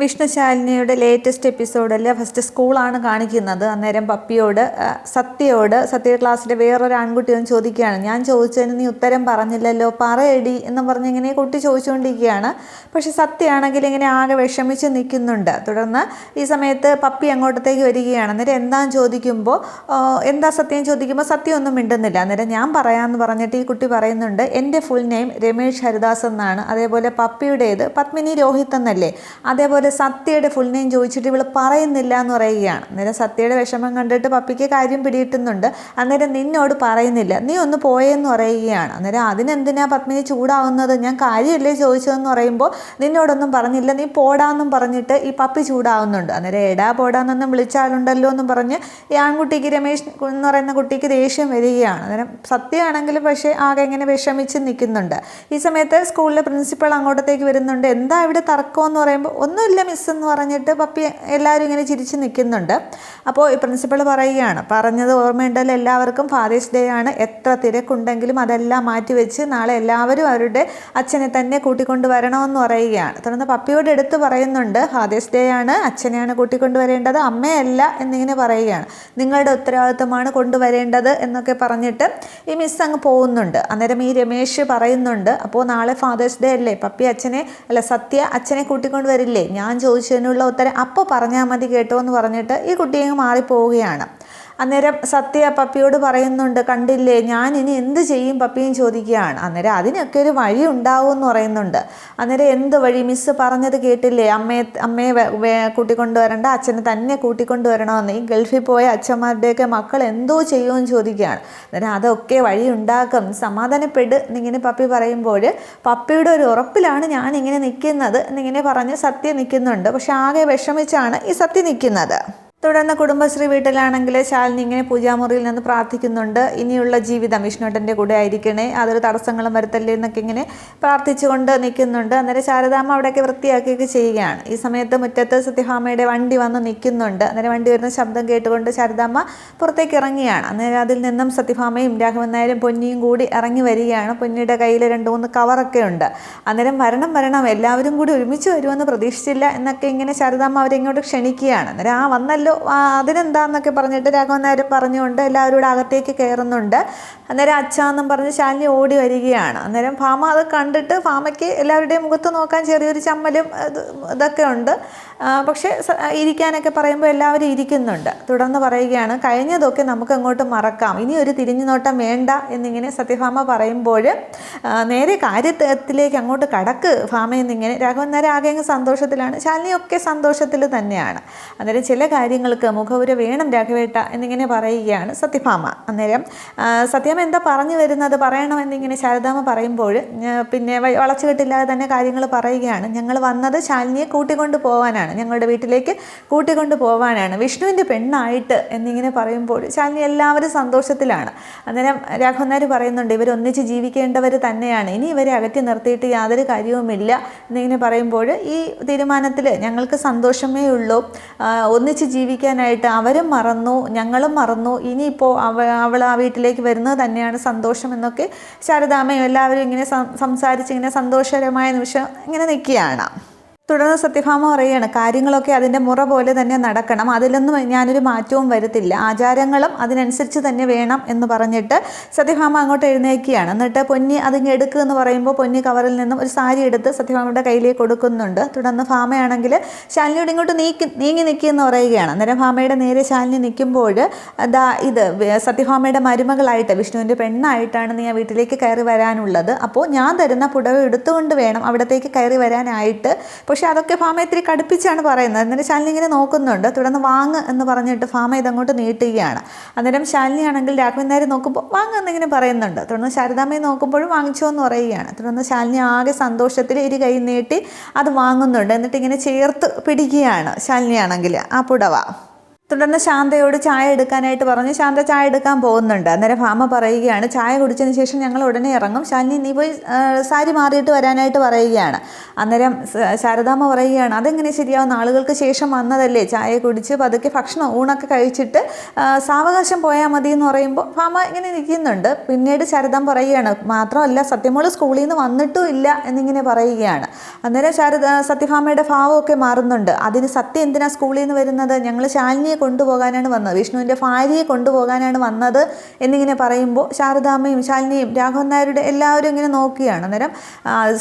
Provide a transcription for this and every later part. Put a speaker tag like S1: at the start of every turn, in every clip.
S1: വിഷ്ണുശാലിനിയുടെ latest എപ്പിസോഡിൽ first സ്കൂളാണ് കാണിക്കുന്നത്. അന്നേരം പപ്പിയോട് സത്യയോട് സത്യ ക്ലാസ്സിലെ വേറൊരു ആൺകുട്ടി ഒന്ന് ചോദിക്കുകയാണ്. ഞാൻ ചോദിച്ചതിന് നീ ഉത്തരം പറഞ്ഞില്ലല്ലോ പറയടി എന്ന് പറഞ്ഞ് ഇങ്ങനെ കുട്ടി ചോദിച്ചുകൊണ്ടിരിക്കുകയാണ്. പക്ഷെ സത്യമാണെങ്കിൽ ഇങ്ങനെ ആകെ വിഷമിച്ച് നിൽക്കുന്നുണ്ട്. തുടർന്ന് ഈ സമയത്ത് പപ്പി അങ്ങോട്ടത്തേക്ക് വരികയാണ്. അന്നേരം എന്താന്ന് ചോദിക്കുമ്പോൾ എന്താ സത്യം? ചോദിക്കുമ്പോൾ സത്യം ഒന്നും മിണ്ടുന്നില്ല. അന്നേരം ഞാൻ പറയാമെന്ന് പറഞ്ഞിട്ട് ഈ കുട്ടി പറയുന്നുണ്ട് എന്റെ ഫുൾ നെയിം രമേഷ് ഹരിദാസ് എന്നാണ്. അതേപോലെ പപ്പിയുടേത് പത്മിനി രോഹിത് എന്നല്ലേ? അതേപോലെ സത്യയുടെ ഫുൾ നെയിം ചോദിച്ചിട്ട് ഇവൾ പറയുന്നില്ല എന്ന് പറയുകയാണ്. അന്നേരം സത്യയുടെ വിഷമം കണ്ടിട്ട് പപ്പിക്ക് കാര്യം പിടിയിട്ടുന്നുണ്ട് അന്നേരം നിന്നോട് പറയുന്നില്ല. നീ ഒന്ന് പോയെന്ന് പറയുകയാണ്. അന്നേരം അതിനെന്തിനാ പത്മിനി ചൂടാവുന്നത്? ഞാൻ കാര്യമല്ലേ ചോദിച്ചതെന്ന് പറയുമ്പോൾ നിന്നോടൊന്നും പറഞ്ഞില്ല. നീ പോടാന്നും പറഞ്ഞിട്ട് ഈ പപ്പി ചൂടാവുന്നുണ്ട്. അന്നേരം എടാ പോടാന്നൊന്നും വിളിച്ചാലുണ്ടല്ലോ എന്ന് പറഞ്ഞ് ഈ ആൺകുട്ടിക്ക് രമേശ് എന്ന് പറയുന്ന കുട്ടിക്ക് ദേഷ്യം വരികയാണ്. അന്നേരം സത്യമാണെങ്കിൽ പക്ഷേ ആകെ ഇങ്ങനെ വിഷമിച്ച് നിൽക്കുന്നുണ്ട്. ഈ സമയത്ത് സ്കൂളിലെ പ്രിൻസിപ്പൾ അങ്ങോട്ടത്തേക്ക് വരുന്നുണ്ട്. എന്താ ഇവിടെ തർക്കം എന്ന് പറയുമ്പോൾ ഒന്നുമില്ല മിസ് എന്ന് പറഞ്ഞിട്ട് പപ്പി എല്ലാവരും ഇങ്ങനെ ചിരിച്ച് നിൽക്കുന്നുണ്ട്. അപ്പോൾ ഈ പ്രിൻസിപ്പൾ പറയുകയാണ് പറഞ്ഞത് ഓർമ്മയുണ്ടല്ലോ എല്ലാവർക്കും ഫാദേഴ്സ് ഡേ ആണ്. എത്ര തിരക്കുണ്ടെങ്കിലും അതെല്ലാം മാറ്റി വെച്ച് നാളെ എല്ലാവരും അവരുടെ അച്ഛനെ തന്നെ കൂട്ടിക്കൊണ്ട് വരണമെന്ന് പറയുകയാണ്. തുടർന്ന് പപ്പിയോട് എടുത്ത് പറയുന്നുണ്ട് ഫാദേഴ്സ് ഡേ ആണ് അച്ഛനെയാണ് കൂട്ടിക്കൊണ്ട് വരേണ്ടത് അമ്മയല്ല എന്നിങ്ങനെ പറയുകയാണ്. നിങ്ങളുടെ ഉത്തരവാദിത്തമാണ് കൊണ്ടുവരേണ്ടത് എന്നൊക്കെ പറഞ്ഞിട്ട് ഈ മിസ് അങ്ങ് പോകുന്നുണ്ട്. അന്നേരം ഈ രമേശ് പറയുന്നുണ്ട് അപ്പോൾ നാളെ ഫാദേഴ്സ് ഡേ അല്ലേ? പപ്പി അച്ഛനെ അല്ല സത്യ അച്ഛനെ കൂട്ടിക്കൊണ്ട് വരില്ലേ? ഞാൻ ചോദിച്ചതിനുള്ള ഉത്തരം അപ്പോൾ പറഞ്ഞാൽ മതി കേട്ടോ എന്ന് പറഞ്ഞിട്ട് ഈ കുട്ടി അങ്ങ് മാറിപ്പോവുകയാണ്. അന്നേരം സത്യ പപ്പിയോട് പറയുന്നുണ്ട് കണ്ടില്ലേ ഞാൻ ഇനി എന്ത് ചെയ്യും? പപ്പിയും ചോദിക്കുകയാണ്. അന്നേരം അതിനൊക്കെ ഒരു വഴി ഉണ്ടാവും എന്ന് പറയുന്നുണ്ട്. അന്നേരം എന്ത് വഴി? മിസ്സ് പറഞ്ഞത് കേട്ടില്ലേ? അമ്മയെ അമ്മയെ കൂട്ടിക്കൊണ്ടുവരണ്ട അച്ഛനെ തന്നെ കൂട്ടിക്കൊണ്ടുവരണമെന്ന്. ഈ ഗൾഫിൽ പോയ അച്ഛന്മാരുടെയൊക്കെ മക്കൾ എന്തോ ചെയ്യുമെന്ന് ചോദിക്കുകയാണ്. അന്നേരം അതൊക്കെ വഴി ഉണ്ടാക്കും. സമാധാനപ്പെട് എന്നിങ്ങനെ പപ്പി പറയുമ്പോൾ പപ്പിയുടെ ഒരു ഉറപ്പിലാണ് ഞാൻ ഇങ്ങനെ നിൽക്കുന്നത് എന്നിങ്ങനെ പറഞ്ഞ് സത്യ നിൽക്കുന്നുണ്ട്. പക്ഷെ ആകെ വിഷമിച്ചാണ് ഈ സത്യ നിൽക്കുന്നത്. തുടർന്ന് കുടുംബശ്രീ വീട്ടിലാണെങ്കിൽ ശാലിനി ഇങ്ങനെ പൂജാമുറിയിൽ നിന്ന് പ്രാർത്ഥിക്കുന്നുണ്ട്. ഇനിയുള്ള ജീവിതം വിഷ്ണുട്ടന്റെ കൂടെ ആയിരിക്കണേ. അതൊരു തടസ്സങ്ങളും വരുത്തല്ലേ എന്നൊക്കെ ഇങ്ങനെ പ്രാർത്ഥിച്ചുകൊണ്ട് നിൽക്കുന്നുണ്ട്. അന്നേരം ശാരദാമ്മ അവിടെയൊക്കെ വൃത്തിയാക്കിയൊക്കെ ചെയ്യുകയാണ്. ഈ സമയത്ത് മുറ്റത്ത് സത്യഭാമയുടെ വണ്ടി വന്ന് നിൽക്കുന്നുണ്ട്. അന്നേരം വണ്ടി വരുന്ന ശബ്ദം കേട്ടുകൊണ്ട് ശാരദാമ്മ പുറത്തേക്ക് ഇറങ്ങിയാണ് അന്നേരം അതിൽ നിന്നും സത്യഭാമയും രാഘവൻ നായരും പൊന്നിയും കൂടി ഇറങ്ങി വരികയാണ്. പൊന്നിയുടെ കയ്യിൽ രണ്ട് മൂന്ന് കവറൊക്കെ ഉണ്ട്. അന്നേരം വരണം വരണം. എല്ലാവരും കൂടി ഒരുമിച്ച് വരുമെന്ന് പ്രതീക്ഷിച്ചില്ല എന്നൊക്കെ ഇങ്ങനെ ശാരദാമ്മ അവരെ ഇങ്ങോട്ട് ക്ഷണിക്കുകയാണ്. അന്നേരം ആ വന്നല്ലോ അതിനെന്താന്നൊക്കെ പറഞ്ഞിട്ട് രാഘവൻ നായർ പറഞ്ഞുകൊണ്ട് എല്ലാവരും കൂടെ അകത്തേക്ക് കയറുന്നുണ്ട്. അന്നേരം അച്ഛാന്നും പറഞ്ഞ് ശാലിനി ഓടി വരികയാണ്. അന്നേരം ഭാമ അത് കണ്ടിട്ട് ഫാമയ്ക്ക് എല്ലാവരുടെയും മുഖത്ത് നോക്കാൻ ചെറിയൊരു ചമ്മലും ഇതൊക്കെ ഉണ്ട്. പക്ഷേ ഇരിക്കാനൊക്കെ പറയുമ്പോൾ എല്ലാവരും ഇരിക്കുന്നുണ്ട്. തുടർന്ന് പറയുകയാണ് കഴിഞ്ഞതൊക്കെ നമുക്ക് അങ്ങോട്ട് മറക്കാം. ഇനി ഒരു തിരിഞ്ഞു നോട്ടം വേണ്ട എന്നിങ്ങനെ സത്യഭാമ പറയുമ്പോൾ നേരെ കാര്യത്തിലേക്ക് അങ്ങോട്ട് കടക്ക് ഭാമ എന്നിങ്ങനെ. രാഘവൻ നേരെ ആകെ അങ്ങ് സന്തോഷത്തിലാണ്. ശാലിനിയൊക്കെ സന്തോഷത്തിൽ തന്നെയാണ്. അന്നേരം ചില കാര്യങ്ങൾക്ക് മുഖവുര വേണം രാഘവേട്ട എന്നിങ്ങനെ പറയുകയാണ് സത്യഭാമ. അന്നേരം സത്യം എന്താ പറഞ്ഞു വരുന്നത് പറയണമെന്നിങ്ങനെ ശാരദാമ പറയുമ്പോൾ പിന്നെ വളച്ചു വളച്ചുകെട്ടില്ലാതെ തന്നെ കാര്യങ്ങൾ പറയുകയാണ്. ഞങ്ങൾ വന്നത് ശാലിനിയെ കൂട്ടിക്കൊണ്ട് പോകാനാണ് ഞങ്ങളുടെ വീട്ടിലേക്ക് കൂട്ടിക്കൊണ്ട് പോവാനാണ്. വിഷ്ണുവിന്റെ പെണ്ണായിട്ട് എന്നിങ്ങനെ പറയുമ്പോൾ ശാലിനി എല്ലാവരും സന്തോഷത്തിലാണ്. അന്നേരം രാഘവനാർ പറയുന്നുണ്ട് ഇവർ ഒന്നിച്ച് ജീവിക്കേണ്ടവർ തന്നെയാണ്. ഇനി ഇവരെ അകറ്റി നിർത്തിയിട്ട് യാതൊരു കാര്യവുമില്ല. എന്നിങ്ങനെ പറയുമ്പോൾ ഈ തീരുമാനത്തിൽ ഞങ്ങൾക്ക് സന്തോഷമേ ഉള്ളൂ. ഒന്നിച്ച് ജീവിക്കാനായിട്ട് അവരും മറന്നു ഞങ്ങളും മറന്നു. ഇനിയിപ്പോൾ അവ അവൾ ആ വീട്ടിലേക്ക് വരുന്നത് തന്നെയാണ് സന്തോഷം എന്നൊക്കെ ശാരദാമ്മയും എല്ലാവരും ഇങ്ങനെ സംസാരിച്ച് ഇങ്ങനെ സന്തോഷകരമായ നിമിഷം ഇങ്ങനെ നിൽക്കുകയാണ്. തുടർന്ന് സത്യഭാമ പറയുകയാണ് കാര്യങ്ങളൊക്കെ അതിന്റെ മുറ പോലെ തന്നെ നടക്കണം. അതിലൊന്നും ഞാനൊരു മാറ്റവും വരുത്തില്ല. ആചാരങ്ങളും അതിനനുസരിച്ച് തന്നെ വേണം എന്ന് പറഞ്ഞിട്ട് സത്യഭാമ അങ്ങോട്ട് എഴുന്നേക്കുകയാണ് എന്നിട്ട് പൊന്നി അതിങ്ങ് എടുക്കുക എന്ന് പറയുമ്പോൾ പൊന്നി കവറിൽ നിന്നും ഒരു സാരി എടുത്ത് സത്യഭാമയുടെ കയ്യിലേക്ക് കൊടുക്കുന്നുണ്ട്. തുടർന്ന് ഭാമയാണെങ്കിൽ ശാലിനിയോട് ഇങ്ങോട്ട് നീക്കി നീങ്ങി നിൽക്കുക എന്ന് പറയുകയാണ്. അന്നേരം ഭാമയുടെ നേരെ ശാലിനി നിൽക്കുമ്പോൾ ദാ ഇത് സത്യഭാമയുടെ മരുമകളായിട്ട് വിഷ്ണുവിന്റെ പെണ്ണായിട്ടാണ് നീ ആ വീട്ടിലേക്ക് കയറി വരാനുള്ളത്. അപ്പോൾ ഞാൻ തരുന്ന പുടവ എടുത്തുകൊണ്ട് വേണം അവിടത്തേക്ക് കയറി വരാനായിട്ട്. പക്ഷേ അതൊക്കെ ഫാമ ഇത്തിരി കടുപ്പിച്ചാണ് പറയുന്നത്. എന്നിട്ട് ശാലിനി ഇങ്ങനെ നോക്കുന്നുണ്ട്. തുടർന്ന് വാങ്ങ് എന്ന് പറഞ്ഞിട്ട് ഫാമ ഇതങ്ങോട്ട് നീട്ടുകയാണ്. അന്നേരം ശാലിനി ആണെങ്കിൽ രാഘവൻ നായർ നോക്കുമ്പോൾ വാങ്ങ് എന്നിങ്ങനെ പറയുന്നുണ്ട്. തുടർന്ന് ശാരദാമ്മയെ നോക്കുമ്പോഴും വാങ്ങിച്ചോ എന്ന് പറയുകയാണ്. തുടർന്ന് ശാലിനി ആകെ സന്തോഷത്തിൽ ഇരു കൈ നീട്ടി അത് വാങ്ങുന്നുണ്ട്. എന്നിട്ട് ഇങ്ങനെ ചേർത്ത് പിടിക്കുകയാണ് ശാലിനി ആണെങ്കിൽ. ആ പുടവ. തുടർന്ന് ശാന്തയോട് ചായ എടുക്കാനായിട്ട് പറഞ്ഞു. ശാന്ത ചായ എടുക്കാൻ പോകുന്നുണ്ട്. അന്നേരം ഭാമ പറയുകയാണ് ചായ കുടിച്ചതിന് ശേഷം ഞങ്ങൾ ഉടനെ ഇറങ്ങും. ശാലിനി നീ പോയി സാരി മാറിയിട്ട് വരാനായിട്ട് പറയുകയാണ്. അന്നേരം ശാരദാമ്മ പറയുകയാണ് അതെങ്ങനെ ശരിയാവും? ആളുകൾക്ക് ശേഷം വന്നതല്ലേ? ചായ കുടിച്ച് പതുക്കെ ഭക്ഷണം ഊണൊക്കെ കഴിച്ചിട്ട് സാവകാശം പോയാൽ മതി എന്ന് പറയുമ്പോൾ ഭാമ ഇങ്ങനെ നിൽക്കുന്നുണ്ട്. പിന്നീട് ശാരദാമ്മ പറയുകയാണ് മാത്രമല്ല സത്യമോൾ സ്കൂളിൽ നിന്ന് വന്നിട്ടും ഇല്ല എന്നിങ്ങനെ പറയുകയാണ്. അന്നേരം ശാരദ സത്യഭാമയുടെ ഭാവമൊക്കെ മാറുന്നുണ്ട്. അതിന് സത്യം എന്തിനാ സ്കൂളിൽ നിന്ന് വരുന്നത്? ഞങ്ങൾ ശാലിനിയെ കൊണ്ടുപോകാനാണ് വന്നത്. വിഷ്ണുവിന്റെ ഭാര്യയെ കൊണ്ടുപോകാനാണ് വന്നത് എന്നിങ്ങനെ പറയുമ്പോൾ ശാരദാമ്മയും ശാലിനിയും രാഘവൻ നായരുടെ എല്ലാവരും ഇങ്ങനെ നോക്കുകയാണ്. അന്നേരം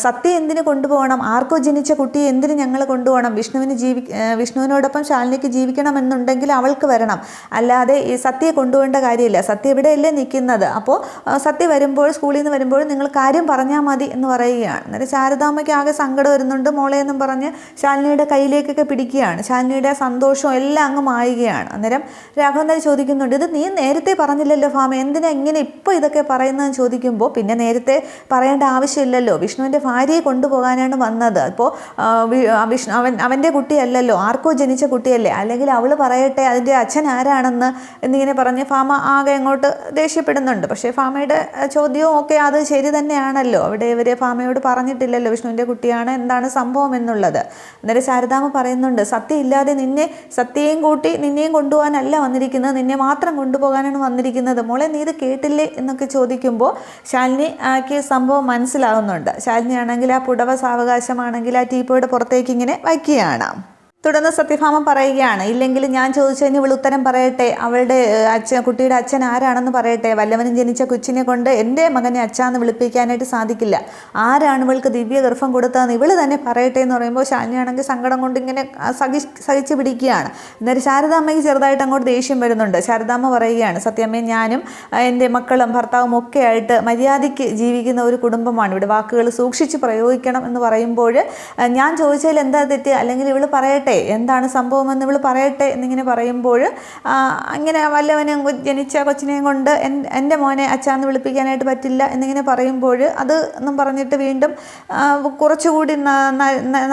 S1: സത്യം എന്തിന് കൊണ്ടുപോകണം? ആർക്കോ ജനിച്ച കുട്ടിയെ എന്തിന് ഞങ്ങൾ കൊണ്ടുപോകണം? വിഷ്ണുവിന് ജീവി വിഷ്ണുവിനോടൊപ്പം ശാലിനിക്ക് ജീവിക്കണമെന്നുണ്ടെങ്കിൽ അവൾക്ക് വരണം. അല്ലാതെ ഈ സത്യയെ കൊണ്ടുപോകേണ്ട കാര്യമില്ല. സത്യ ഇവിടെയല്ലേ നിൽക്കുന്നത്. അപ്പോൾ സത്യ വരുമ്പോൾ സ്കൂളിൽ നിന്ന് വരുമ്പോൾ നിങ്ങൾ കാര്യം പറഞ്ഞാൽ മതി എന്ന് പറയുകയാണ്. അന്നേരം ശാരദാമ്മയ്ക്ക് ആകെ സങ്കടം വരുന്നുണ്ട് മോളെ എന്നും പറഞ്ഞ് ശാലിനിയുടെ കയ്യിലേക്കൊക്കെ പിടിക്കുകയാണ്. ശാലിനിയുടെ സന്തോഷവും എല്ലാം അങ്ങ് മായുകയാണ്. അന്നേരം രാഘവൻ ചോദിക്കുന്നുണ്ട് ഇത് നീ നേരത്തെ പറഞ്ഞില്ലല്ലോ ഫാമ എന്തിനാ ഇങ്ങനെ ഇപ്പോൾ ഇതൊക്കെ പറയുന്നതെന്ന് ചോദിക്കുമ്പോൾ പിന്നെ നേരത്തെ പറയേണ്ട ആവശ്യമില്ലല്ലോ. വിഷ്ണുവിന്റെ ഭാര്യയെ കൊണ്ടുപോകാനാണ് വന്നത്. അപ്പോൾ വിഷ്ണു അവൻ അവന്റെ കുട്ടിയല്ലല്ലോ. ആർക്കോ ജനിച്ച കുട്ടിയല്ലേ. അല്ലെങ്കിൽ അവൾ പറയട്ടെ അതിന്റെ അച്ഛൻ ആരാണെന്ന് എന്നിങ്ങനെ പറഞ്ഞ് ഫാമ ആകെ അങ്ങോട്ട് ദേഷ്യപ്പെടുന്നുണ്ട്. പക്ഷേ ഫാമയുടെ ചോദ്യവും ഒക്കെ അത് ശരി തന്നെയാണല്ലോ. അവിടെ ഇവർ ഫാമയോട് പറഞ്ഞിട്ടില്ലല്ലോ വിഷ്ണുവിന്റെ കുട്ടിയാണ് എന്താണ് സംഭവം എന്നുള്ളത്. അന്നേരം ശാരദാമ പറയുന്നുണ്ട് സത്യം ഇല്ലാതെ നിന്നെ സത്യയും കൂട്ടി നിന്നെയും കൊണ്ടുപോകാനല്ല വന്നിരിക്കുന്നത്. നിന്നെ മാത്രം കൊണ്ടുപോകാനാണ് വന്നിരിക്കുന്നത്. മോളെ നീ ഇത് കേട്ടില്ലേ എന്നൊക്കെ ചോദിക്കുമ്പോൾ ശാലിനി ആക്ക് സംഭവം മനസ്സിലാവുന്നുണ്ട്. ശാലിനി ആണെങ്കിൽ ആ പുടവ സാവകാശമാണെങ്കിൽ ആ ടീപ്പോയുടെ പുറത്തേക്ക് ഇങ്ങനെ വയ്ക്കുകയാണ്. തുടർന്ന് സത്യഭാമ പറയുകയാണ്. ഇല്ലെങ്കിൽ ഞാൻ ചോദിച്ചതിന് ഇവൾ ഉത്തരം പറയട്ടെ. അവളുടെ അച്ഛൻ കുട്ടിയുടെ അച്ഛൻ ആരാണെന്ന് പറയട്ടെ. വല്ലവനും ജനിച്ച കൊച്ചിനെ കൊണ്ട് എന്റെ മകനെ അച്ഛാന്ന് വിളിപ്പിക്കാനായിട്ട് സാധിക്കില്ല. ആരാണ് ഇവൾക്ക് ദിവ്യ ഗർഭം കൊടുത്തതെന്ന് ഇവൾ തന്നെ പറയട്ടെ എന്ന് പറയുമ്പോൾ ശാലിനിയാണെങ്കിൽ സങ്കടം കൊണ്ട് ഇങ്ങനെ സഹി സഹിച്ച് പിടിക്കുകയാണ്. എന്നിട്ട് ശാരദാമ്മയ്ക്ക് ചെറുതായിട്ട് അങ്ങോട്ട് ദേഷ്യം വരുന്നുണ്ട്. ശാരദാമ്മ പറയുകയാണ് സത്യമ്മയും ഞാനും എന്റെ മക്കളും ഭർത്താവും ഒക്കെ ആയിട്ട് മര്യാദയ്ക്ക് ജീവിക്കുന്ന ഒരു കുടുംബമാണ്. ഇവിടെ വാക്കുകൾ സൂക്ഷിച്ച് പ്രയോഗിക്കണം എന്ന് പറയുമ്പോൾ ഞാൻ ചോദിച്ചതിൽ എന്താ തെറ്റ്? അല്ലെങ്കിൽ ഇവൾ പറയട്ടെ എന്താണ് സംഭവമെന്ന് ഇവൾ പറയട്ടെ എന്നിങ്ങനെ പറയുമ്പോൾ അങ്ങനെ വല്ലവനെ ജനിച്ച കൊച്ചിനെയും കൊണ്ട് എൻ- എന്റെ മോനെ അച്ഛാന്ന് വിളിപ്പിക്കാനായിട്ട് പറ്റില്ല എന്നിങ്ങനെ പറയുമ്പോൾ അത് എന്നും പറഞ്ഞിട്ട് വീണ്ടും കുറച്ചുകൂടി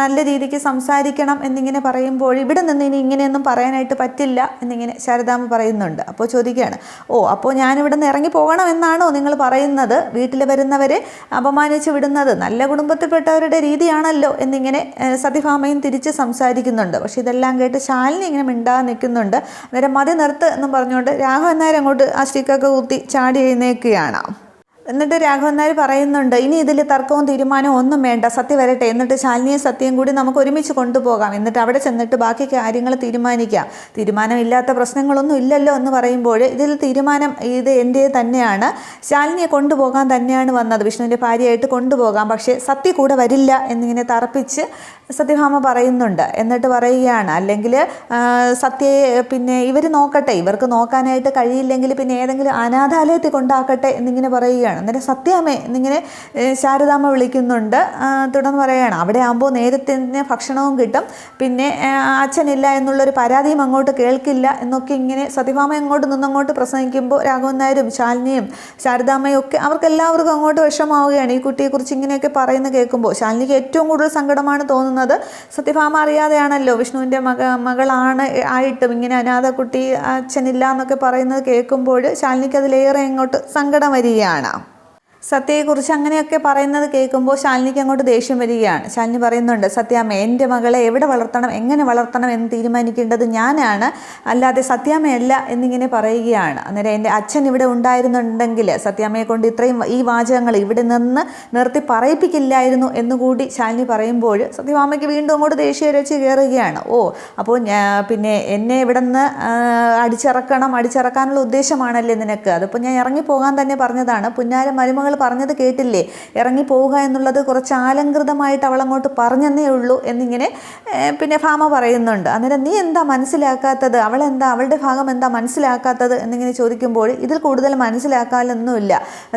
S1: നല്ല രീതിക്ക് സംസാരിക്കണം എന്നിങ്ങനെ പറയുമ്പോൾ ഇവിടെ നിന്ന് ഇനി ഇങ്ങനെയൊന്നും പറയാനായിട്ട് പറ്റില്ല എന്നിങ്ങനെ ശാരദാമ്മ പറയുന്നുണ്ട്. അപ്പോൾ ചോദിക്കുകയാണ് ഓ അപ്പോൾ ഞാനിവിടെ നിന്ന് ഇറങ്ങി പോകണമെന്നാണോ നിങ്ങൾ പറയുന്നത്? വീട്ടിൽ വരുന്നവരെ അപമാനിച്ച് വിടുന്നത് നല്ല കുടുംബത്തിൽപ്പെട്ടവരുടെ രീതിയാണല്ലോ എന്നിങ്ങനെ സതിഭാമയും തിരിച്ച് സംസാരിക്കുന്നുണ്ട്. പക്ഷേ ഇതെല്ലാം കേട്ട് ശാലിനി ഇങ്ങനെ മിണ്ടാതെ നിൽക്കുന്നുണ്ട്. അന്നേരം മതി നിർത്ത് എന്നും പറഞ്ഞുകൊണ്ട് രാഘവൻ നായർ അങ്ങോട്ട് ആ സ്റ്റിക്കൊക്കെ കുത്തി ചാടി എഴുന്നേൽക്കുകയാണ്. എന്നിട്ട് രാഘവൻ നായർ പറയുന്നുണ്ട് ഇനി ഇതിൽ തർക്കവും തീരുമാനവും ഒന്നും വേണ്ട സത്യം വരട്ടെ. എന്നിട്ട് ശാലിനിയും സത്യം കൂടി നമുക്ക് ഒരുമിച്ച് കൊണ്ടുപോകാം. എന്നിട്ട് അവിടെ ചെന്നിട്ട് ബാക്കി കാര്യങ്ങൾ തീരുമാനിക്കാം. തീരുമാനമില്ലാത്ത പ്രശ്നങ്ങളൊന്നും ഇല്ലല്ലോ എന്ന് പറയുമ്പോൾ ഇതിൽ തീരുമാനം ഇത് എന്റെ തന്നെയാണ്. ശാലിനിയെ കൊണ്ടുപോകാൻ തന്നെയാണ് വന്നത്. വിഷ്ണുവിന്റെ ഭാര്യയായിട്ട് കൊണ്ടുപോകാം. പക്ഷേ സത്യ കൂടെ വരില്ല എന്നിങ്ങനെ തറപ്പിച്ച് സത്യഭാമ പറയുന്നുണ്ട്. എന്നിട്ട് പറയുകയാണ് അല്ലെങ്കിൽ സത്യയെ പിന്നെ ഇവർ നോക്കട്ടെ. ഇവർക്ക് നോക്കാനായിട്ട് കഴിയില്ലെങ്കിൽ പിന്നെ ഏതെങ്കിലും അനാഥാലയത്തിൽ കൊണ്ടാക്കട്ടെ എന്നിങ്ങനെ പറയുകയാണ്. അന്നേരം സത്യാമ്മേ എന്നിങ്ങനെ ഏഹ്, ശാരദാമ്മ വിളിക്കുന്നുണ്ട്. തുടർന്ന് പറയുകയാണ് അവിടെ ആകുമ്പോൾ നേരത്തെ തന്നെ ഭക്ഷണവും കിട്ടും. പിന്നെ അച്ഛനില്ല എന്നുള്ളൊരു പരാതിയും അങ്ങോട്ട് കേൾക്കില്ല. എന്നൊക്കെ ഇങ്ങനെ സത്യഭാമ അങ്ങോട്ട് നിന്നങ്ങോട്ട് പ്രസംഗിക്കുമ്പോൾ രാഘവൻ നായരും ശാലിനിയും ശാരദാമ്മയും ഒക്കെ അവർക്ക് എല്ലാവർക്കും അങ്ങോട്ട് വിഷമാവുകയാണ് ഈ കുട്ടിയെക്കുറിച്ച് ഇങ്ങനെയൊക്കെ പറയുന്നത് കേൾക്കുമ്പോൾ ശാലിനിക്ക് ഏറ്റവും കൂടുതൽ സങ്കടമാണ് തോന്നുന്നത്. സത്യഭാമ അറിയാതെയാണല്ലോ വിഷ്ണുവിന്റെ മക മകളാണ് ആയിട്ടും ഇങ്ങനെ അനാഥ കുട്ടി അച്ഛനില്ല എന്നൊക്കെ പറയുന്നത് കേൾക്കുമ്പോൾ ശാലിനിക്ക് അതിലേറെ അങ്ങോട്ട് സങ്കടം വരികയാണ്. സത്യയെക്കുറിച്ച് അങ്ങനെയൊക്കെ പറയുന്നത് കേൾക്കുമ്പോൾ ശാലിനിക്ക് അങ്ങോട്ട് ദേഷ്യം വരികയാണ്. ശാലിനി പറയുന്നുണ്ട് സത്യാമ്മ എന്റെ മകളെ എവിടെ വളർത്തണം എങ്ങനെ വളർത്തണം എന്ന് തീരുമാനിക്കേണ്ടത് ഞാനാണ്. അല്ലാതെ സത്യാമ്മയല്ല എന്നിങ്ങനെ പറയുകയാണ്. അന്നേരം എന്റെ അച്ഛൻ ഇവിടെ ഉണ്ടായിരുന്നുണ്ടെങ്കിൽ സത്യാമ്മയെ കൊണ്ട് ഇത്രയും ഈ വാചകങ്ങൾ ഇവിടെ നിന്ന് നിർത്തി പറയിപ്പിക്കില്ലായിരുന്നു എന്നുകൂടി ശാലിനി പറയുമ്പോൾ സത്യഭാമയ്ക്ക് വീണ്ടും അങ്ങോട്ട് ദേഷ്യം രച്ച് കയറുകയാണ്. ഓ അപ്പോൾ പിന്നെ എന്നെ ഇവിടെ നിന്ന് അടിച്ചിറക്കണം അടിച്ചിറക്കാനുള്ള ഉദ്ദേശമാണല്ലേ നിനക്ക്? അതിപ്പോൾ ഞാൻ ഇറങ്ങി പോകാൻ തന്നെ പറഞ്ഞതാണ്. പുന്നാര മരുമകൾ പറഞ്ഞത് കേട്ടില്ലേ? ഇറങ്ങി പോവുക എന്നുള്ളത് കുറച്ച് ആലങ്കൃതമായിട്ട് അവളങ്ങോട്ട് പറഞ്ഞെന്നേ ഉള്ളൂ എന്നിങ്ങനെ പിന്നെ ഭാമ പറയുന്നുണ്ട്. അന്നേരം നീ എന്താ മനസ്സിലാക്കാത്തത്? അവളെന്താ? അവളുടെ ഭാഗം എന്താ മനസ്സിലാക്കാത്തത്? എന്നിങ്ങനെ ചോദിക്കുമ്പോൾ ഇതിൽ കൂടുതൽ മനസ്സിലാക്കാനൊന്നുമില്ല.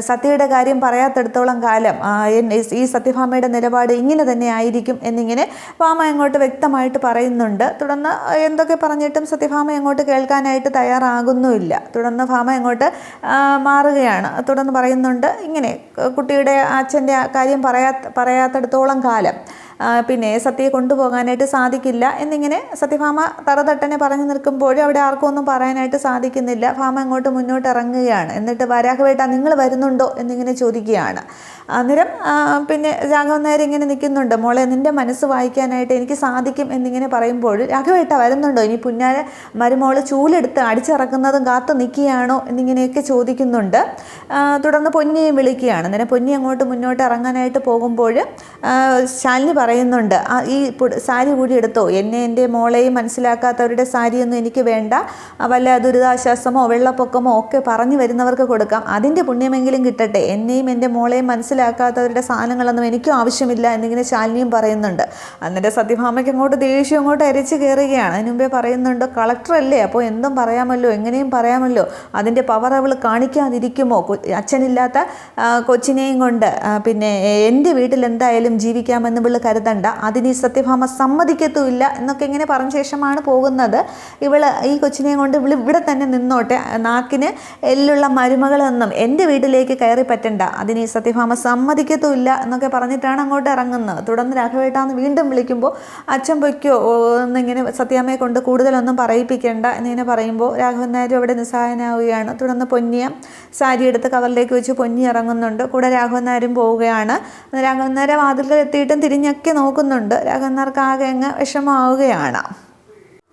S1: സത്യയുടെ കാര്യം പറയാത്തെടുത്തോളം കാലം ഈ സത്യഭാമയുടെ നിലപാട് ഇങ്ങനെ തന്നെ ആയിരിക്കും എന്നിങ്ങനെ ഭാമ അങ്ങോട്ട് വ്യക്തമായിട്ട് പറയുന്നുണ്ട്. തുടർന്ന് എന്തൊക്കെ പറഞ്ഞിട്ടും സത്യഭാമ അങ്ങോട്ട് കേൾക്കാനായിട്ട് തയ്യാറാകുന്നുമില്ല. തുടർന്ന് ഭാമ അങ്ങോട്ട് മാറുകയാണ്. തുടർന്ന് പറയുന്നുണ്ട് ഇങ്ങനെ കുട്ടിയുടെ അച്ഛന്റെ കാര്യം പറയാ പറയാത്തിടത്തോളം കാലം. പിന്നെ സത്യയെ കൊണ്ടുപോകാനായിട്ട് സാധിക്കില്ല എന്നിങ്ങനെ സത്യഭാമ തറതട്ടനെ പറഞ്ഞു നിൽക്കുമ്പോഴും അവിടെ ആർക്കും ഒന്നും പറയാനായിട്ട് സാധിക്കുന്നില്ല. ഭാമ അങ്ങോട്ട് മുന്നോട്ട് ഇറങ്ങുകയാണ് എന്നിട്ട് വരാഹവേട്ട നിങ്ങൾ വരുന്നുണ്ടോ? എന്നിങ്ങനെ ചോദിക്കുകയാണ്. അന്നേരം പിന്നെ രാഘവൻ നായർ ഇങ്ങനെ നിൽക്കുന്നുണ്ട്. മോളെ നിന്റെ മനസ്സ് വായിക്കാനായിട്ട് എനിക്ക് സാധിക്കും എന്നിങ്ങനെ പറയുമ്പോൾ രാഘവേട്ട വരുന്നുണ്ടോ? ഇനി പുന്നാര മരുമോൾ ചൂലെടുത്ത് അടിച്ചിറക്കുന്നതും കാത്തു നിൽക്കുകയാണോ? എന്നിങ്ങനെയൊക്കെ ചോദിക്കുന്നുണ്ട്. തുടർന്ന് പൊന്നിയെ വിളിക്കുകയാണ്. അന്നേരം പൊന്നി അങ്ങോട്ട് മുന്നോട്ട് ഇറങ്ങാനായിട്ട് പോകുമ്പോൾ ശാലിനി പറയുന്നുണ്ട്. "ആ, ഈ സാരി കൂടി എടുത്തോ? എന്നെ എന്റെ മോളെയും മനസ്സിലാക്കാത്തവരുടെ സാരിയൊന്നും എനിക്ക് വേണ്ട. വല്ല ദുരിതാശ്വാസമോ വെള്ളപ്പൊക്കമോ ഒക്കെ പറഞ്ഞു വരുന്നവർക്ക് കൊടുക്കാം. അതിന്റെ പുണ്യമെങ്കിലും കിട്ടട്ടെ. എന്നെയും എന്റെ മോളെയും മനസ്സിലാക്കാത്തവരുടെ സാധനങ്ങളൊന്നും എനിക്കും ആവശ്യമില്ല എന്നിങ്ങനെ ശാലിനിയും പറയുന്നുണ്ട്. അന്നിട്ട് സത്യഭാമയ്ക്ക് അങ്ങോട്ട് ദേഷ്യം അങ്ങോട്ട് അരച്ച് കയറുകയാണ്. അതിന് മുമ്പേ പറയുന്നുണ്ട് കളക്ടറല്ലേ അപ്പോൾ എന്തും പറയാമല്ലോ എങ്ങനെയും പറയാമല്ലോ. അതിന്റെ പവർ അവൾ കാണിക്കാതിരിക്കുമോ? അച്ഛനില്ലാത്ത കൊച്ചിനെയും കൊണ്ട് പിന്നെ എന്റെ വീട്ടിൽ എന്തായാലും ജീവിക്കാമെന്ന് ഇവൾ കരുതണ്ട. അതിന് ഈ സത്യഭാമ സമ്മതിക്കത്തുമില്ല എന്നൊക്കെ ഇങ്ങനെ പറഞ്ഞ ശേഷമാണ് പോകുന്നത്. ഇവൾ ഈ കൊച്ചിനെയും കൊണ്ട് ഇവൾ ഇവിടെ തന്നെ നിന്നോട്ടെ. നാക്കിന് എല്ലുള്ള മരുമകളൊന്നും എന്റെ വീട്ടിലേക്ക് കയറി പറ്റണ്ട. അതിന് ഈ സത്യഭാമ സമ്മതിക്കത്തുമില്ല എന്നൊക്കെ പറഞ്ഞിട്ടാണ് അങ്ങോട്ട് ഇറങ്ങുന്നത്. തുടർന്ന് രാഘവേട്ടാന്ന് വീണ്ടും വിളിക്കുമ്പോൾ അച്ഛൻ പൊയ്ക്കോ എന്നിങ്ങനെ സത്യാമ്മയെ കൊണ്ട് കൂടുതലൊന്നും പറയിപ്പിക്കേണ്ട എന്നിങ്ങനെ പറയുമ്പോൾ രാഘവൻ നായരും അവിടെ നിസ്സഹായനാവുകയാണ്. തുടർന്ന് പൊന്നിയ സാരി എടുത്ത് കവറിലേക്ക് വെച്ച് പൊന്നി ഇറങ്ങുന്നുണ്ട്. കൂടെ രാഘവൻ നായരും പോവുകയാണ്. രാഘവൻ നായരെ വാതിൽക്കൽ എത്തിയിട്ടും തിരിഞ്ഞൊക്കെ നോക്കുന്നുണ്ട്. രാഘവൻ നായർക്ക് ആകെ അങ്ങ് വിഷമമാവുകയാണ്.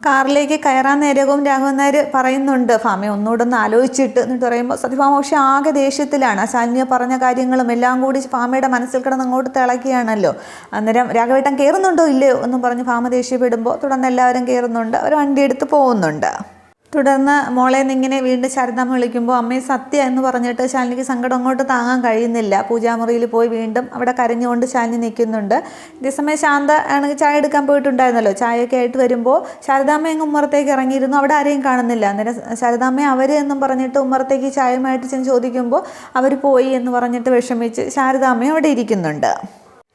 S1: കാറിലേക്ക് കയറാൻ നേരവും രാഘവൻ നായർ പറയുന്നുണ്ട് ഫാമി ഒന്നുകൂടെ ഒന്ന് ആലോചിച്ചിട്ട്. എന്നിട്ട് പറയുമ്പോൾ സത്യഭാമ പക്ഷേ ആകെ ദേഷ്യത്തിലാണ്. ശാലിനിയ പറഞ്ഞ കാര്യങ്ങളും എല്ലാം കൂടി ഫാമയുടെ മനസ്സിൽ കിടന്ന് അങ്ങോട്ട് തിളക്കിയാണല്ലോ അന്നേരം രാഘവേട്ടൻ കയറുന്നുണ്ടോ ഇല്ലയോ എന്നും പറഞ്ഞ് ഫാമ ദേഷ്യപ്പെടുമ്പോൾ തുടർന്ന് എല്ലാവരും കയറുന്നുണ്ട് അവർ വണ്ടി എടുത്ത് പോകുന്നുണ്ട്. തുടർന്ന് മോളെ നിങ്ങനെ വീണ്ടും ശാരദാമ്മ വിളിക്കുമ്പോൾ അമ്മയെ സത്യ എന്ന് പറഞ്ഞിട്ട് ശാലിനിക്ക് സങ്കടം അങ്ങോട്ട് താങ്ങാൻ കഴിയുന്നില്ല. പൂജാമുറിയിൽ പോയി വീണ്ടും അവിടെ കരഞ്ഞുകൊണ്ട് ശാലിനി നിൽക്കുന്നുണ്ട്. ഇതേസമയം ശാന്ത ആണെങ്കിൽ ചായ എടുക്കാൻ പോയിട്ടുണ്ടായിരുന്നല്ലോ. ചായയൊക്കെ ആയിട്ട് വരുമ്പോൾ ശാരദാമ്മ അങ്ങ് ഉമ്മറത്തേക്ക് ഇറങ്ങിയിരുന്നു. അവിടെ ആരെയും കാണുന്നില്ല. അന്നേരം ശാരദാമ്മ അവർ എന്നും പറഞ്ഞിട്ട് ഉമ്മറത്തേക്ക് ചായയുമായിട്ട് ചെന്ന് ചോദിക്കുമ്പോൾ അവർ പോയി എന്ന് പറഞ്ഞിട്ട് വിഷമിച്ച് ശാരദാമ്മയും അവിടെ ഇരിക്കുന്നുണ്ട്.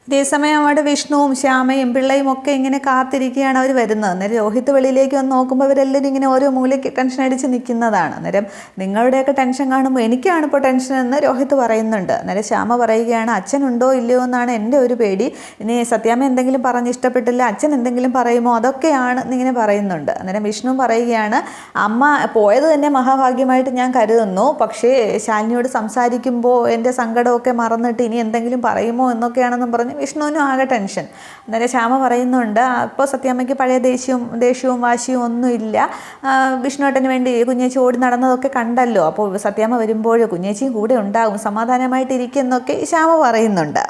S1: അതേസമയം അവിടെ വിഷ്ണുവും ശ്യാമയും പിള്ളയും ഒക്കെ ഇങ്ങനെ കാത്തിരിക്കുകയാണ് അവർ വരുന്നത്. അന്നേരം രോഹിത് വെളിയിലേക്ക് വന്ന് നോക്കുമ്പോൾ അവരെല്ലാവരും ഇങ്ങനെ ഓരോ മൂലയ്ക്ക് ടെൻഷൻ അടിച്ച് നിൽക്കുന്നതാണ് അന്നേരം നിങ്ങളുടെയൊക്കെ ടെൻഷൻ കാണുമ്പോൾ എനിക്കാണ് ഇപ്പോൾ ടെൻഷൻ എന്ന് രോഹിത് പറയുന്നുണ്ട്. അന്നേരം ശ്യാമ പറയുകയാണ് അച്ഛനുണ്ടോ ഇല്ലയോ എന്നാണ് എന്റെ ഒരു പേടി. ഇനി സത്യാമ്മ എന്തെങ്കിലും പറഞ്ഞ് ഇഷ്ടപ്പെട്ടില്ല അച്ഛൻ എന്തെങ്കിലും പറയുമോ? അതൊക്കെയാണ് എന്നിങ്ങനെ പറയുന്നുണ്ട്. അന്നേരം വിഷ്ണു പറയുകയാണ് അമ്മ പോയത് തന്നെ മഹാഭാഗ്യമായിട്ട് ഞാൻ കരുതുന്നു. പക്ഷേ ശാലിനിയോട് സംസാരിക്കുമ്പോൾ എന്റെ സങ്കടമൊക്കെ മറന്നിട്ട് ഇനി എന്തെങ്കിലും പറയുമോ എന്നൊക്കെയാണെന്നും പറഞ്ഞ് വിഷ്ണുവിനും ആകെ ടെൻഷൻ. അന്നേരം ശ്യാമ പറയുന്നുണ്ട് അപ്പോൾ സത്യാമ്മയ്ക്ക് പഴയ ദേഷ്യവും ദേഷ്യവും വാശിയും ഒന്നുമില്ല. വിഷ്ണുവേട്ടന് വേണ്ടി കുഞ്ഞേച്ചി ഓടി നടന്നതൊക്കെ കണ്ടല്ലോ. അപ്പോൾ സത്യാമ്മ വരുമ്പോൾ കുഞ്ഞേച്ചിയും കൂടെ ഉണ്ടാകും. സമാധാനമായിട്ടിരിക്കുന്നൊക്കെ ശ്യാമ പറയുന്നുണ്ട്.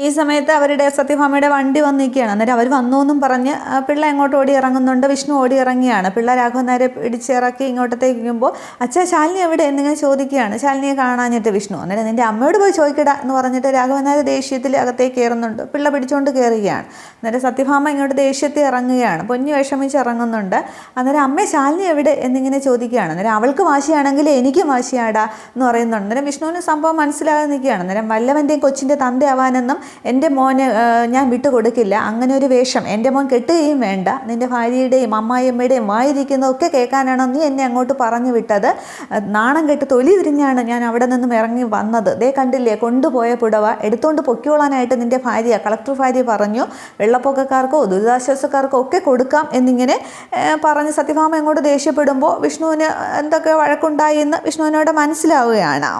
S1: ഈ സമയത്ത് അവരുടെ സത്യഭാമയുടെ വണ്ടി വന്നിരിക്കുകയാണ്. അന്നേരം അവർ വന്നു എന്നും പറഞ്ഞ് പിള്ള എങ്ങോട്ട് ഓടി ഇറങ്ങുന്നുണ്ട്? വിഷ്ണു ഓടി ഇറങ്ങിയാണ്. പിള്ള രാഘവൻ നേരെ പിടിച്ചിറക്കി ഇങ്ങോട്ടത്തേക്ക് ഇരിക്കുമ്പോൾ അച്ഛാ ശാലിനി എവിടെ? എന്നിങ്ങനെ ചോദിക്കുകയാണ്. ശാലിനിയെ കാണാഞ്ഞിട്ട് വിഷ്ണു. അന്നേരം നിന്റെ അമ്മയോട് പോയി ചോദിക്കട എന്ന് പറഞ്ഞിട്ട് രാഘവൻ നായർ ദേഷ്യത്തിൽ അകത്തേക്ക് കയറുന്നുണ്ട്. പിള്ള പിടിച്ചുകൊണ്ട് കയറുകയാണ്. അന്നേരം സത്യഭാമ ഇങ്ങോട്ട് ദേഷ്യത്തിൽ ഇറങ്ങുകയാണ്. പൊന്നു വിഷമിച്ച് ഇറങ്ങുന്നുണ്ട്. അന്നേരം അമ്മ ശാലിനി എവിടെ? എന്നിങ്ങനെ ചോദിക്കുകയാണ്. അന്നേരം അവൾക്ക് വാശിയാണെങ്കിൽ എനിക്കും വാശിയാടാ എന്ന് പറയുന്നുണ്ട്. അന്നേരം വിഷ്ണുവിന് സംഭവം മനസ്സിലാകാതെ നിൽക്കുകയാണ്. അന്നേരം വല്ലവന്റെയും കൊച്ചിന്റെ തന്തയാവാനെന്നും എന്റെ മോന് ഞാൻ വിട്ടുകൊടുക്കില്ല അങ്ങനെ ഒരു വേഷം എന്റെ മോൻ കെട്ടുകയും വേണ്ട. നിന്റെ ഭാര്യയുടെയും അമ്മായിയമ്മയുടെയും വായിരിക്കുന്നതൊക്കെ കേൾക്കാനാണോ നീ എന്നെ അങ്ങോട്ട് പറഞ്ഞു വിട്ടത്. നാണം കെട്ട് തൊലി തിരിഞ്ഞാണ് ഞാൻ അവിടെ നിന്നും ഇറങ്ങി വന്നത്. ദേ കണ്ടില്ലേ കൊണ്ടുപോയ പുടവ എടുത്തുകൊണ്ട് പൊക്കിയോളാനായിട്ട് നിന്റെ ഭാര്യ കളക്ടർ ഭാര്യ പറഞ്ഞു വെള്ളപ്പൊക്കക്കാർക്കോ ദുരിതാശ്വാസക്കാർക്കോ ഒക്കെ കൊടുക്കാം എന്നിങ്ങനെ പറഞ്ഞ് സത്യഭാമ അങ്ങോട്ട് ദേഷ്യപ്പെടുമ്പോൾ വിഷ്ണുവിന് എന്തൊക്കെ വഴക്കുണ്ടായി എന്ന് വിഷ്ണുവിനോട് മനസ്സിലാവുകയാണ്.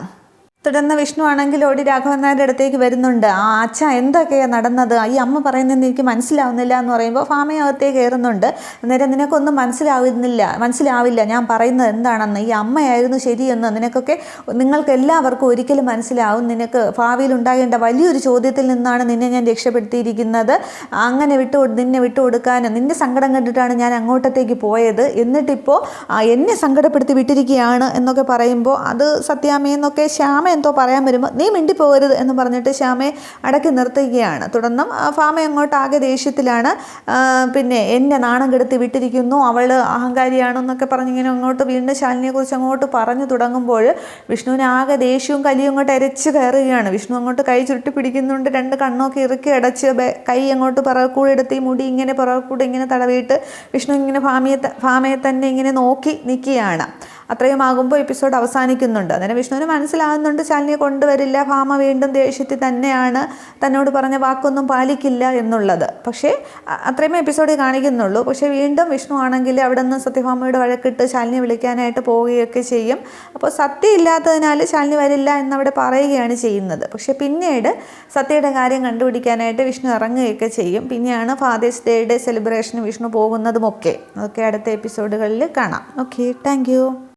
S1: തുടർന്ന് വിഷ്ണു ആണെങ്കിൽ ഓടി രാഘവൻ നായരുടെ അടുത്തേക്ക് വരുന്നുണ്ട്. ആ അച്ഛ എന്തൊക്കെയാണ് നടന്നത്? ഈ അമ്മ പറയുന്നത് എനിക്ക് മനസ്സിലാവുന്നില്ല എന്ന് പറയുമ്പോൾ ഫാമയകത്തേക്ക് കയറുന്നുണ്ട്. അന്നേരം നിനക്കൊന്നും മനസ്സിലാവുന്നില്ല മനസ്സിലാവില്ല. ഞാൻ പറയുന്നത് എന്താണെന്ന്? ഈ അമ്മയായിരുന്നു ശരിയെന്ന് നിനക്കൊക്കെ നിങ്ങൾക്ക് എല്ലാവർക്കും ഒരിക്കലും മനസ്സിലാവും. നിനക്ക് ഭാവിയിൽ ഉണ്ടാകേണ്ട വലിയൊരു ചോദ്യത്തിൽ നിന്നാണ് നിന്നെ ഞാൻ രക്ഷപ്പെടുത്തിയിരിക്കുന്നത്. അങ്ങനെ വിട്ടു നിന്നെ വിട്ടുകൊടുക്കാനും നിന്റെ സങ്കടം കണ്ടിട്ടാണ് ഞാൻ അങ്ങോട്ടത്തേക്ക് പോയത്. എന്നിട്ടിപ്പോൾ എന്നെ സങ്കടപ്പെടുത്തി വിട്ടിരിക്കുകയാണ് എന്നൊക്കെ പറയുമ്പോൾ അത് സത്യാമ്മയെന്നൊക്കെ ശ്യാമ എന്തോ പറയാൻ വരുമ്പോൾ നീ മിണ്ടിപ്പോകരുത് എന്ന് പറഞ്ഞിട്ട് ശ്യാമയെ അടക്കി നിർത്തുകയാണ്. തുടർന്നും ഫാമ അങ്ങോട്ട് ആകെ ദേഷ്യത്തിലാണ്. പിന്നെ എന്നെ നാണം കെടുത്തി വിട്ടിരിക്കുന്നു അവൾ അഹങ്കാരിയാണെന്നൊക്കെ പറഞ്ഞിങ്ങനെ അങ്ങോട്ട് വീണ്ടും ശാലിനിയെക്കുറിച്ച് അങ്ങോട്ട് പറഞ്ഞു തുടങ്ങുമ്പോൾ വിഷ്ണുവിന് ആകെ ദേഷ്യവും കലിയും അങ്ങോട്ട് അരച്ച് കയറുകയാണ്. വിഷ്ണു അങ്ങോട്ട് കൈ ചുരുട്ടി പിടിക്കുന്നുണ്ട് രണ്ട് കണ്ണൊക്കെ ഇറുക്കി അടച്ച് കൈ അങ്ങോട്ട് പിറകൂടെ എടുത്ത് ഈ മുടി ഇങ്ങനെ പിറകൂടെ ഇങ്ങനെ തടവിയിട്ട് വിഷ്ണു ഇങ്ങനെ ഫാമിയെ ഫാമയെ തന്നെ ഇങ്ങനെ നോക്കി നിൽക്കുകയാണ് അത്രയും ആകുമ്പോൾ എപ്പിസോഡ് അവസാനിക്കുന്നുണ്ട്. അന്നേരം വിഷ്ണുവിന് മനസ്സിലാകുന്നുണ്ട് ശാലിനിയെ കൊണ്ടുവരില്ല ഭാമ വീണ്ടും ദേഷ്യത്തിൽ തന്നെയാണ് തന്നോട് പറഞ്ഞ വാക്കൊന്നും പാലിക്കില്ല എന്നുള്ളത്. പക്ഷേ അത്രയുമേ എപ്പിസോഡിൽ കാണിക്കുന്നുള്ളൂ. പക്ഷേ വീണ്ടും വിഷ്ണു ആണെങ്കിൽ അവിടെ നിന്ന് സത്യഭാമയുടെ വഴക്കിട്ട് ശാലിനി വിളിക്കാനായിട്ട് പോവുകയൊക്കെ ചെയ്യും. അപ്പോൾ സത്യം ഇല്ലാത്തതിനാൽ ശാലിനി വരില്ല എന്നവിടെ പറയുകയാണ് ചെയ്യുന്നത്. പക്ഷേ പിന്നീട് സത്യയുടെ കാര്യം കണ്ടുപിടിക്കാനായിട്ട് വിഷ്ണു ഇറങ്ങുകയൊക്കെ ചെയ്യും. പിന്നെയാണ് ഫാദേഴ്സ് ഡേയുടെ സെലിബ്രേഷന് വിഷ്ണു പോകുന്നതുമൊക്കെ. അതൊക്കെ അടുത്ത എപ്പിസോഡുകളിൽ കാണാം. Okay thank